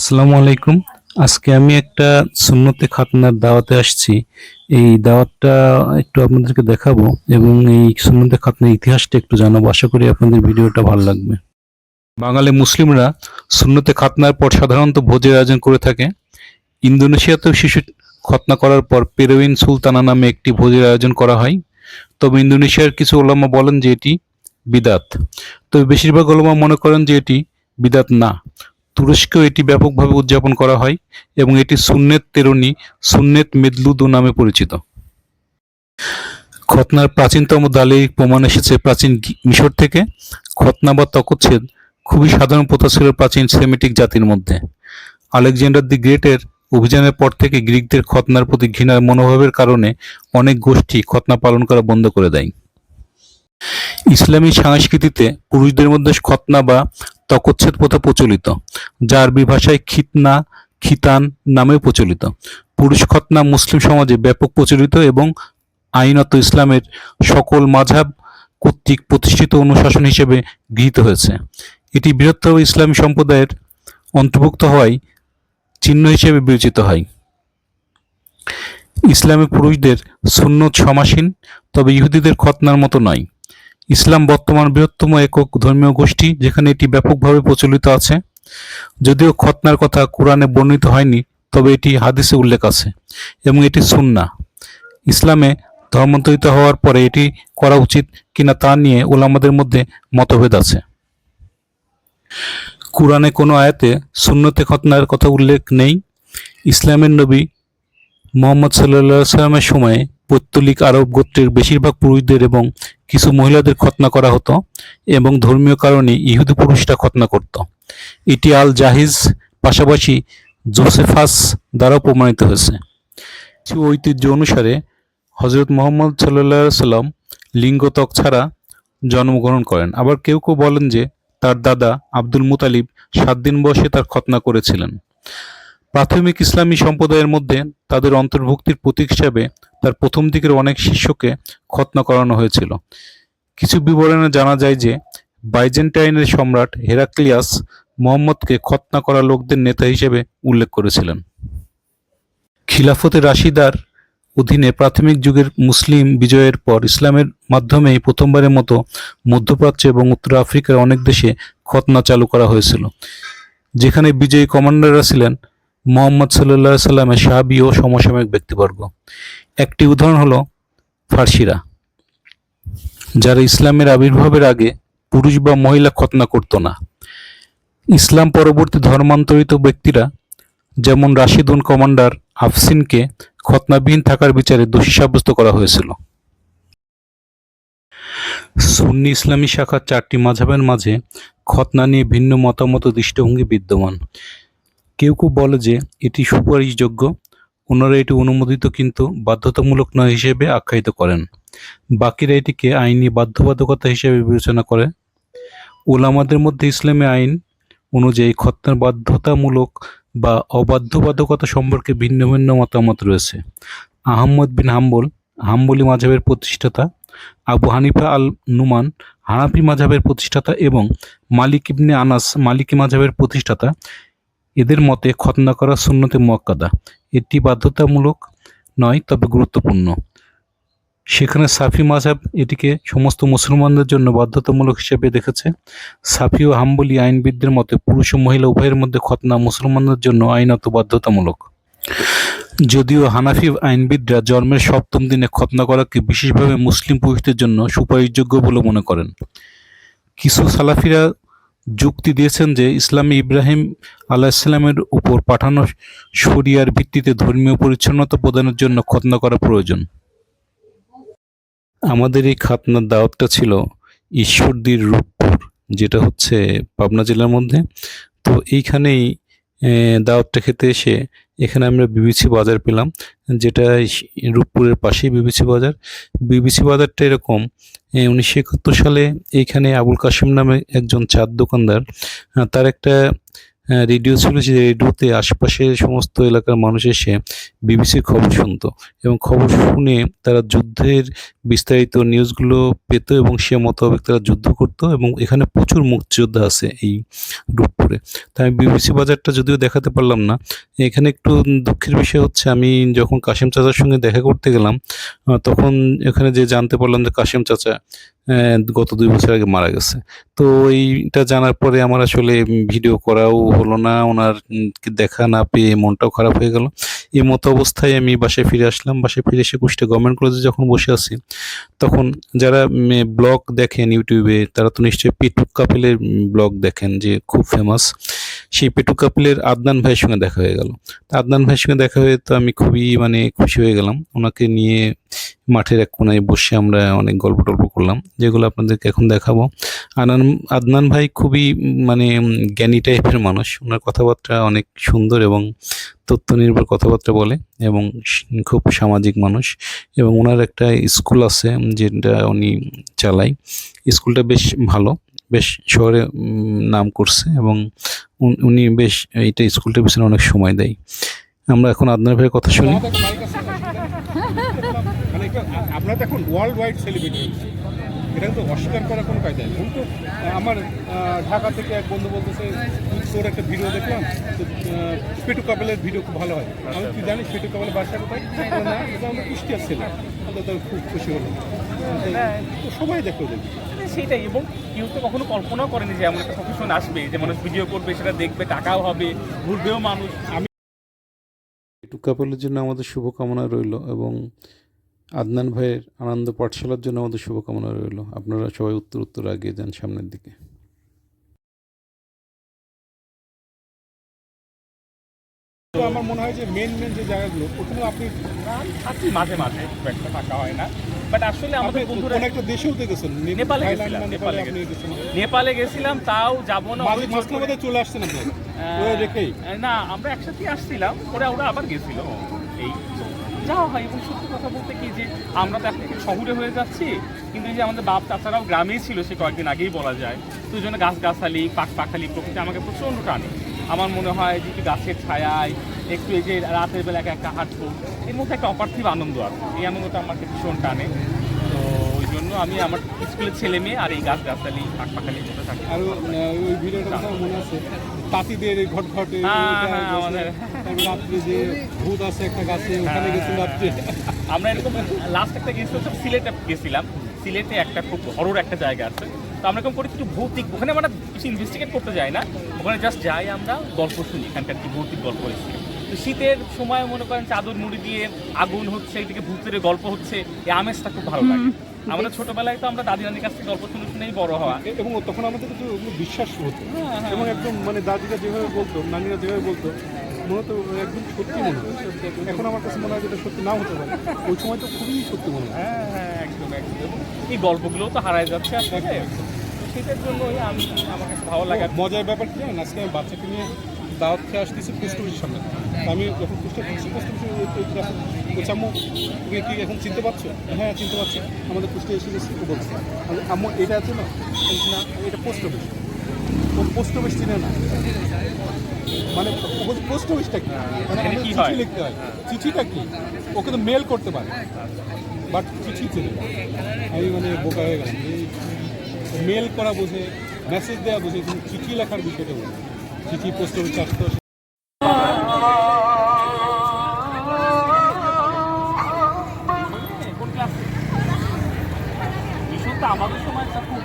আসসালামু আলাইকুম। আজকে আমি একটা সুন্নতে খাতনার দাওয়াতে আসছি। এই দাওয়াতটা একটু আপনাদেরকে দেখাবো এবং এই সুন্নতে খাতনার ইতিহাসটা একটু জানাব। আশা করি আপনাদের ভিডিওটা ভালো লাগবে। বাঙালি মুসলিমরা সুন্নতে খাতনার পর সাধারণত ভোজের আয়োজন করে থাকে। ইন্দোনেশিয়াতেও শিশু খতনা করার পর পেরোইন সুলতানা নামে একটি ভোজের আয়োজন করা হয়। তবে ইন্দোনেশিয়ার কিছু ওলামা বলেন যে এটি বিদাত। তবে বেশিরভাগ ওলামা মনে করেন যে এটি বিদাত না। তুরস্কেও এটি ব্যাপকভাবে উদযাপন করা হয় এবং এটি সুন্নেত তেরনি, সুন্নেত মেদলুদু নামে পরিচিত। খতনার প্রাচীনতম দালিলিক প্রমাণ এসেছে প্রাচীন মিশর থেকে। খতনা বা তকচ্ছেদ খুবই সাধারণ প্রথা ছিল প্রাচীন সেমিটিক জাতির মধ্যে। আলেকজান্ডার দি গ্রেটের অভিযানের পর থেকে গ্রিকদের খতনার প্রতি ঘৃণার মনোভাবের কারণে অনেক গোষ্ঠী খতনা পালন করা বন্ধ করে দেয়। ইসলামী সংস্কৃতিতে পুরুষদের মধ্যে খতনা বা তকচ্ছেদ প্রথা প্রচলিত যা আরবি ভাষায় খিতনা, খিতান নামে প্রচলিত। পুরুষ খতনা মুসলিম সমাজে ব্যাপক প্রচলিত এবং আইনত ইসলামের সকল মাঝাব কর্তৃক প্রতিষ্ঠিত অনুশাসন হিসেবে গৃহীত হয়েছে। এটি বৃহত্তর ইসলামী সম্প্রদায়ের অন্তর্ভুক্ত হওয়ায় চিহ্ন হিসেবে বিবেচিত হয়। ইসলামে পুরুষদের সুন্নত সমাসীন, তবে ইহুদিদের খতনার মতো নয়। ইসলাম বর্তমান বৃহত্তম একক ধর্মীয় গোষ্ঠী, যেখানে এটি ব্যাপকভাবে প্রচলিত আছে। যদিও খতনার কথা কোরআনে বর্ণিত হয়নি, তবে এটি হাদিসে উল্লেখ আছে এবং এটি সুন্না ইসলামে ধর্মান্তরিত হওয়ার পরে এটি করা উচিত কিনা তা নিয়ে ওলামাদের মধ্যে মতভেদ আছে। কোরআনে কোনো আয়াতে সুন্নতে খতনার কথা উল্লেখ নেই। ইসলামের নবী মোহাম্মদ সাল্লা সাল্লামের সময়ে পৈত্তলিক আরব গোত্রের বেশিরভাগ পুরুষদের এবং কিছু মহিলাদের খতনা করা হতো এবং ধর্মীয় কারণে ইহুদি পুরুষরা খতনা করত। এটি আল জাহিজ পাশাপাশি জোসেফাস দ্বারা প্রমাণিত হয়েছে। ঐতিহ্য অনুসারে হজরত মোহাম্মদ সাল্লাহ সাল্লাম লিঙ্গতক ছাড়া জন্মগ্রহণ করেন। আবার কেউ কেউ বলেন যে তার দাদা আব্দুল মুতালিব সাত দিন বয়সে তার খতনা করেছিলেন। প্রাথমিক ইসলামী সম্প্রদায়ের মধ্যে তাদের অন্তর্ভুক্তির প্রতীক হিসাবে তার প্রথম দিকের অনেক শিষ্যকে খতনা করানো হয়েছিল। কিছু বিবরণে জানা যায় যে, বাইজেন্টাইনের সম্রাট হেরাক্লিয়াস মোহাম্মদকে খতনা করা লোকদের নেতা হিসেবে উল্লেখ করেছিলেন। খিলাফতে রাশিদার অধীনে প্রাথমিক যুগের মুসলিম বিজয়ের পর ইসলামের মাধ্যমেই প্রথমবারের মতো মধ্যপ্রাচ্য এবং উত্তর আফ্রিকার অনেক দেশে খতনা চালু করা হয়েছিল, যেখানে বিজয়ী কমান্ডাররা ছিলেন মোহাম্মদ সাল্লাহ সাল্লামের সাহাবি ও সমসাময়িক ব্যক্তিবর্গ। একটি উদাহরণ হলো ফার্সিরা, যারা ইসলামের আবির্ভাবের আগে পুরুষ বা মহিলা খতনা করত না। ইসলাম পরবর্তী ধর্মান্তরিত ব্যক্তিরা যেমন রাশিদুন কমান্ডার আফসিনকে খতনাবিহীন থাকার বিচারে দোষী সাব্যস্ত করা হয়েছিল। সুন্নি ইসলামী শাখার চারটি মাঝাবের মাঝে খতনা নিয়ে ভিন্ন মতামত দৃষ্টিভঙ্গি বিদ্যমান। কেউ কেউ বলে যে এটি সুপারিশযোগ্য। অন্যরা এটি অনুমোদিত কিন্তু বাধ্যতামূলক নয় হিসেবে আখ্যায়িত করেন। বাকিরা এটিকে আইনি বাধ্যবাধকতা হিসেবে বিবেচনা করে। ওলামাদের মধ্যে ইসলামী আইন অনুযায়ী খতনার বাধ্যতামূলক বা অবাধ্যবাধকতা সম্পর্কে ভিন্ন ভিন্ন মতামত রয়েছে। আহমদ বিন হাম্বল, হাম্বলি মাঝাবের প্রতিষ্ঠাতা, আবু হানিফা আল নুমান হানাফি মাঝাবের প্রতিষ্ঠাতা এবং মালিক ইবনে আনাস মালিকি মাঝাবের প্রতিষ্ঠাতা এদের মতে খতনা করা সুন্নতে মুয়াক্কাদা। এটি বাধ্যতামূলক নয়, তবে গুরুত্বপূর্ণ। সেখানে সাফি মাঝাব এটিকে সমস্ত মুসলমানদের জন্য বাধ্যতামূলক হিসেবে দেখেছে। সাফি ও হাম্বলি আইনবিদদের মতে পুরুষ ও মহিলা উভয়ের মধ্যে খতনা মুসলমানদের জন্য আইনত বাধ্যতামূলক। যদিও হানাফি আইনবিদরা জন্মের সপ্তম দিনে খতনা করাকে বিশেষভাবে মুসলিম পুরুষদের জন্য সুপারিশযোগ্য বলে মনে করেন। কিছু সালাফিরা যুক্তি দিয়েছেন যে ইসলামী ইব্রাহিম আলাহিসাল্লামের উপর পাঠানো শরিয়ার ভিত্তিতে ধর্মীয় পরিচ্ছন্নতা প্রদানের জন্য খতনা করা প্রয়োজন। আমাদের এই খাতনার দাওয়াতটা ছিল ঈশ্বরদীর রূপপুর, যেটা হচ্ছে পাবনা জেলার মধ্যে। তো এইখানেই দাওয়াতটা খেতে এসে এখানে আমরা বিবিসি বাজার পেলাম, যেটা রূপপুরের পাশেই বিবিসি বাজার। বিবিসি বাজারটা এরকম উনিশশো একাত্তর সালে এইখানে আবুল কাশিম নামে একজন চাঁদ দোকানদার তার একটা রেডিও ছিল যে রেডিওতে আশেপাশের সমস্ত এলাকার মানুষ এসে বিবিসির খবর শুনতো এবং খবর শুনে তারা যুদ্ধের বিস্তারিত নিউজগুলো পেত এবং সে মোতাবেক তারা যুদ্ধ করতো এবং এখানে প্রচুর মুক্তিযোদ্ধা আছে এই রূপপুরে তাই আমি বিবিসি বাজারটা যদিও দেখাতে পারলাম না, এখানে একটু দুঃখের বিষয় হচ্ছে আমি যখন কাশেম চাচার সঙ্গে দেখা করতে গেলাম তখন এখানে যে জানতে পারলাম যে কাশেম চাচা গত দুই বছর আগে মারা গেছে। তো এইটা জানার পরে আমার আসলে ভিডিও করাও হলো না, ওনার দেখা না পেয়ে মনটাও খারাপ হয়ে গেল। এই মতো অবস্থায় আমি বাসায় ফিরে আসলাম। বাসায় ফিরে এসে কুষ্টিয়া গভর্নমেন্ট কলেজে যখন বসে আছি, তখন যারা ব্লগ দেখেন ইউটিউবে তারা তো নিশ্চয়ই পেটুক কাপেলের ব্লগ দেখেন যে খুব ফেমাস সেই পেটু কাপেলের আদনান ভাইয়ের সঙ্গে দেখা হয়ে গেল। তা আদনান ভাইয়ের সঙ্গে দেখা হয়ে তো আমি খুবই মানে খুশি হয়ে গেলাম। ওনাকে নিয়ে মাঠের এক কোনায় বসে আমরা অনেক গল্প টল্প করলাম, যেগুলো আপনাদেরকে এখন দেখাবো। আনান, আদনান ভাই খুবই মানে জ্ঞানী টাইপের মানুষ। ওনার কথাবার্তা অনেক সুন্দর এবং তথ্য নির্ভর কথাবার্তা বলে এবং খুব সামাজিক মানুষ এবং ওনার একটা স্কুল আছে যেটা উনি চালায়। স্কুলটা বেশ ভালো। বেশ শহরে নাম করছে এবং উন- বেশ এইটা স্কুলটার পিছনে অনেক সময় দেয়। আমরা এখন আদনান ভাইয়ের কথা শুনি। মানে আপনারা এখন ওয়ার্ল্ড সেলিব্রিটি এটা কিন্তু আমার ঢাকা থেকে এক বন্ধু একটা ভিডিও দেখলাম, তো ভিডিও খুব ভালো হয়। আমি কি জানি পেটু কাপেলের বাসা কোথায়? না এটা খুব খুশি দেখি। সেটাই এবং কেউ তো কখনো কল্পনাও করেনি যে এমন একটা প্রফেশন আসবে, যে মানুষ ভিডিও করবে, সেটা দেখবে, টাকাও হবে, ঘুরবেও মানুষ। আমি কাপলের জন্য আমাদের শুভকামনা রইল এবং আদনান ভাইয়ের আনন্দ পাঠশালার জন্য আমাদের শুভকামনা রইল। আপনারা সবাই উত্তর উত্তর আগিয়ে যান সামনের দিকে। তো আমার মনে হয় যে মেন মেন যে জায়গাগুলো প্রথমে আপনি থাকি মাঝে মাঝে। খুব একটা থাকা হয় না। বাট আসলে আমাদের বন্ধুরা একটা দেশেও তো গেছেন নেপালে গেছিলাম, নেপালে নেপালে নেপালে গেছিলাম তাও যাব না। মাঝে মাঝখানে চলে আসছেন আপনি। আহ, ওরা রেখেই। না আমরা একসাথে আসছিলাম ওরা ওরা আবার গেছিল। এই যাওয়া হয় এবং সত্যি কথা বলতে কি যে আমরা তো একটা শহরে হয়ে যাচ্ছি কিন্তু যে আমাদের বাপ চাচারাও গ্রামেই ছিল সে কয়েকদিন আগেই বলা যায়। তো ওই জন্য গাছ গাছালি পাক পাখালি প্রকৃতি আমাকে প্রচণ্ড টানে। আমার মনে হয় যে একটু গাছের ছায়ায় একটু এই যে রাতের বেলা একা একা হাঁটবো এর মধ্যে একটা অপার্থিব আনন্দ আছে। এই আনন্দটা আমাকে ভীষণ টানে। তো ওই জন্য আমি আমার স্কুলের ছেলে মেয়ে আর এই গাছ গাছালি পাক পাখালি করতে থাকি। আর ওই ভিডিওটা মনে আছে তাঁতিদের ঘট ঘটে হ্যাঁ, হ্যাঁ, আমাদের- রাত্রে যে ভূত আছে একটা গাছে ওখানে হ্যাঁ, গেছেন রাত্রে আমরা এরকম লাস্ট একটা গেছি সিলেটে গেছিলাম। সিলেটে একটা খুব হরর একটা জায়গা আছে। তো আমরা এরকম করি একটু ভৌতিক ওখানে আমরা কিছু ইনভেস্টিগেট করতে যাই না। ওখানে জাস্ট যাই আমরা গল্প শুনি এখানকার কি ভৌতিক গল্প হচ্ছে। তো শীতের সময় মনে করেন চাদর মুড়ি দিয়ে আগুন হচ্ছে এদিকে ভূতের গল্প হচ্ছে এই আমেজটা খুব ভালো লাগে। আমরা ছোটবেলায় তো আমরা দাদি নানির কাছ থেকে গল্প শুনে শুনেই বড় হওয়া। এবং তখন আমাদের কিন্তু ওগুলো বিশ্বাস হতো। হ্যাঁ, হ্যাঁ। এবং একদম মানে দাদিরা যেভাবে বলতো নানিরা যেভাবে বলতো মনে হতো একদম সত্যি মনে হয়। এখন আমার কাছে মনে হয় যেটা সত্যি নাও হতে পারে। ওই সময় তো খুবই সত্যি মনে হয়। হ্যাঁ হ্যাঁ একদম একদম। এই গল্পগুলো তো হারায় যাচ্ছে আসলে তো শীতের জন্যই আমি আমার কাছে ভালো লাগে। মজার ব্যাপার কি জানেন? আজকে আমি বাচ্চাকে নিয়ে দাওয়াত খেয়ে আসতেছি অফিসের সামনে। আমি যখন পোস্ট অফিসে চাম্মু তুমি কি এখন চিনতে পারছ? হ্যাঁ চিনতে পারছ। আমাদের পুষ্টি এসে গেছি বলছে। আমি, আম্মু এটা আছে না? না এটা পোস্ট অফিস। ও পোস্ট অফিস চিনে না। মানে পোস্ট অফিসটা কি? মানে আমাদের চিঠি লিখতে হয়। চিঠিটা কি? ওকে তো মেল করতে পারে। বাট চিঠি চেনে। আমি মানে বোকা হয়ে গেলাম। মেল করা বোঝে মেসেজ দেওয়া বোঝে, কিন্তু চিঠি লেখার বিষয়টা বোঝে চিঠি, পোস্ট অফিস আমাদের সময় খুব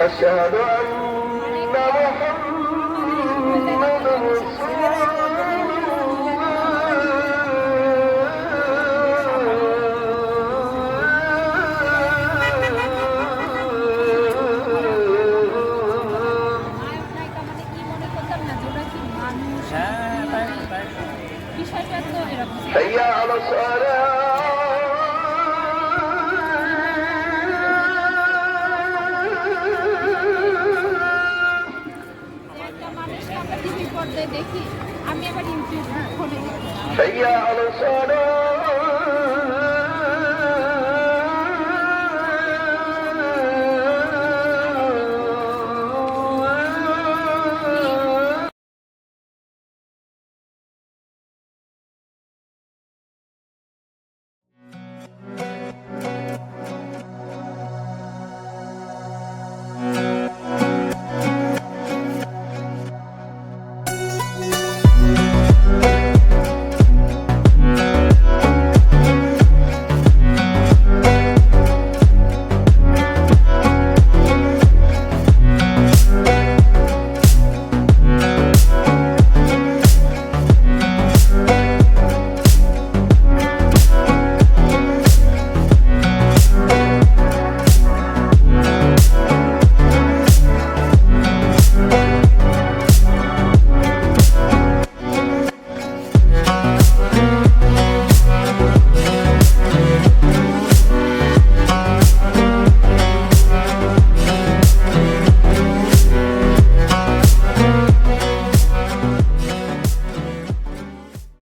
أشهد أن